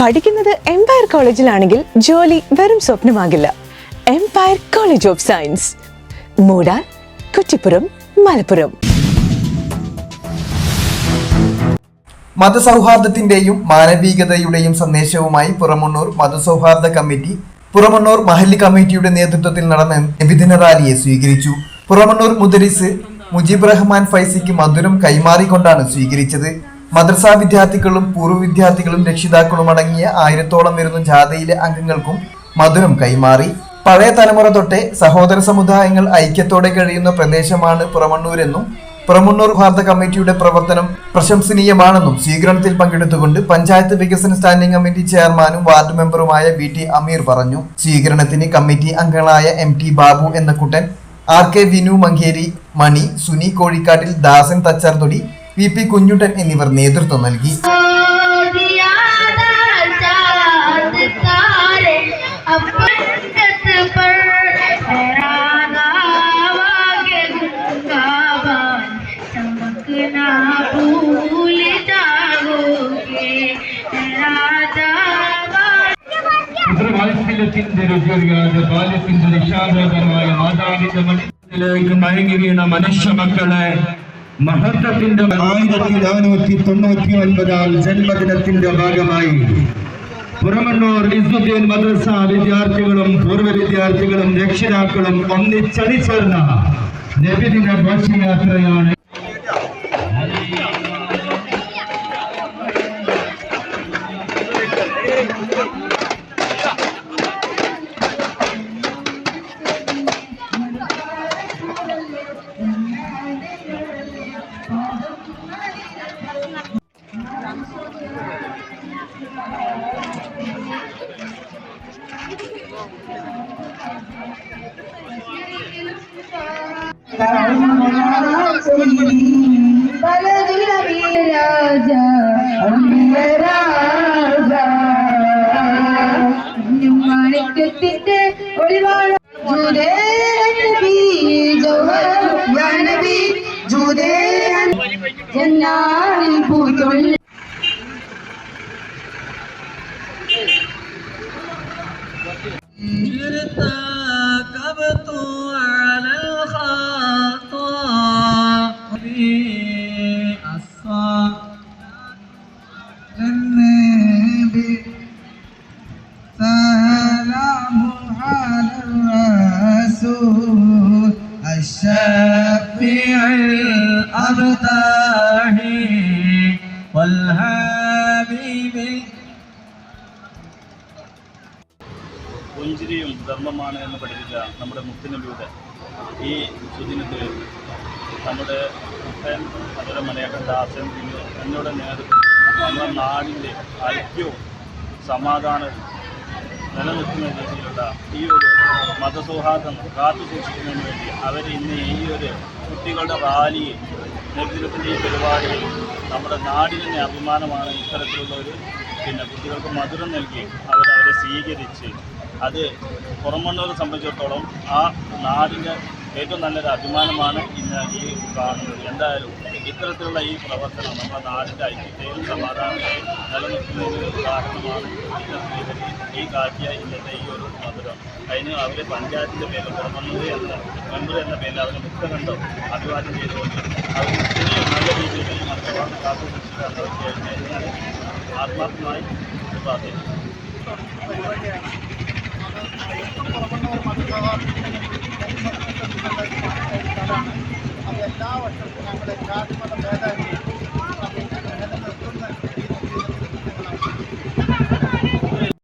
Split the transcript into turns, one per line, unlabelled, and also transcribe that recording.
പഠിക്കുന്നത് എംപയർ കോളേജിലാണെങ്കിൽ ജോലി വെറും സ്വപ്നമാകില്ല. Empire college of science Moodal Kuttippuram Malappuram.
മതസൗഹാർദ്ദത്തിന്റെയും മാനവികതയുടെയും സന്ദേശവുമായി പുറമണ്ണൂർ മതസൗഹാർദ്ദ കമ്മിറ്റി പുറമണ്ണൂർ മഹല്ലി കമ്മിറ്റിയുടെ നേതൃത്വത്തിൽ നടന്ന നിബിധന റാലിയെ സ്വീകരിച്ചു. പുറമണ്ണൂർ മുദരിസ് മുജീബ് റഹ്മാൻ ഫൈസിക്ക് മധുരം കൈമാറിക്കൊണ്ടാണ് സ്വീകരിച്ചത്. മദ്രസാ വിദ്യാർത്ഥികളും പൂർവ വിദ്യാർത്ഥികളും രക്ഷിതാക്കളും അടങ്ങിയ ആയിരത്തോളം വരുന്ന ജാഥയിലെ അംഗങ്ങൾക്കും മധുരം കൈമാറി. പഴയ തലമുറ തൊട്ടേ സഹോദര സമുദായങ്ങൾ ഐക്യത്തോടെ കഴിയുന്ന പ്രദേശമാണ് പുറമണ്ണൂരെന്നും പുറമണ്ണൂർ ഭാരത കമ്മിറ്റിയുടെ പ്രവർത്തനം പ്രശംസനീയമാണെന്നും സ്വീകരണത്തിൽ പങ്കെടുത്തുകൊണ്ട് പഞ്ചായത്ത് വികസന സ്റ്റാൻഡിംഗ് കമ്മിറ്റി ചെയർമാനും വാർഡ് മെമ്പറുമായ വി ടി അമീർ പറഞ്ഞു. സ്വീകരണത്തിന് കമ്മിറ്റി അംഗങ്ങളായ എം ടി ബാബു എന്ന Kuttan R K Vinu Mankeri Mani Suni കോഴിക്കാട്ടിൽ Dasan Thacharthodi V P Kunjuttan എന്നിവർ നേതൃത്വം നൽകി.
ബാല്യത്തിന്റെ രുചിയൊരുകാതെ ബാല്യത്തിന്റെ മയങ്ങി വീണ മനുഷ്യ മക്കളെ മഹത്വത്തിന്റെ ആയിരത്തി നാനൂറ്റി തൊണ്ണൂറ്റി ജന്മദിനത്തിന്റെ ഭാഗമായി പുറമണ്ണൂർ ഇസുദ്ദീൻ മദ്രസ വിദ്യാർത്ഥികളും പൂർവ വിദ്യാർത്ഥികളും രക്ഷിതാക്കളും ഒന്നിച്ചണിച്ചേർന്ന നബിദിന ഘോഷയാത്രയാണ്
മണിക്കത്തിന്റെ ഒളിവാഴ ജൂതേ നബി ജൗഹർ യാ നബി ജൂതേ ജന്നാലിൽ പൂത്തുള്ള
ഇരുത്താ الرسول الشفيع الأبتاحي والحبيب
പുഞ്ചിരിയും ധർമ്മമാണ് എന്ന് പഠിപ്പിച്ച നമ്മുടെ മുത്തുനബിയുടെ ഈ സുദിനത്തിൽ നമ്മുടെ മുത്തൻ അതുപോലെ മലയാളം ദാസൻ എന്നോട് നേതൃത്വം നമ്മുടെ നാടിൻ്റെ ഐക്യവും സമാധാനവും നിലനിൽക്കുന്ന രീതിയിലുള്ള ഈ ഒരു മതസൗഹാർദ്ദം കാത്തു സൂക്ഷിക്കുന്നതിന് വേണ്ടി അവർ ഇന്ന് ഈ ഒരു കുട്ടികളുടെ റാലിയിൽ നേതൃത്വത്തിന്റെ ഈ പരിപാടിയിൽ നമ്മുടെ തന്നെ അഭിമാനമാണ് ഇത്തരത്തിലുള്ള ഒരു പിന്നെ കുട്ടികൾക്ക് മധുരം നൽകി അവരവരെ സ്വീകരിച്ച് അത് പുറമണ്ണൂരെ സംബന്ധിച്ചിടത്തോളം ആ നാടിന്റെ ഏറ്റവും നല്ലൊരു അഭിമാനമാണ് ഇന്ന് ഈ കാണുന്നത്. എന്തായാലും ഇത്തരത്തിലുള്ള ഈ പ്രവർത്തനം നമ്മുടെ നാടിന്റെ ഐക്യത്തെയും സമാധാനത്തെയും നിലനിർത്തുന്നതിന് ഒരു ഇവർ ഈ കാട്ടിയ ഇന്നത്തെ ഈ ഒരു മധുരം. അതിന് അവരെ പഞ്ചായത്തിന്റെ പേരിൽ പുറമണ്ണൂർ എന്ന മെമ്പർ എന്ന പേരിൽ അവരെ മുക്തകണ്ഠം അഭിവാദ്യം ചെയ്തുകൊണ്ട് അവർ ഇത്രയും നല്ല രീതിയിൽ ഈ മത്സരം കാത്തു ആത്മാർത്ഥമായി പ്രാർത്ഥിക്കുന്നു
എല്ലാ വർഷവും ഞങ്ങളുടെ ജാതിമത ഭേദമന്യേ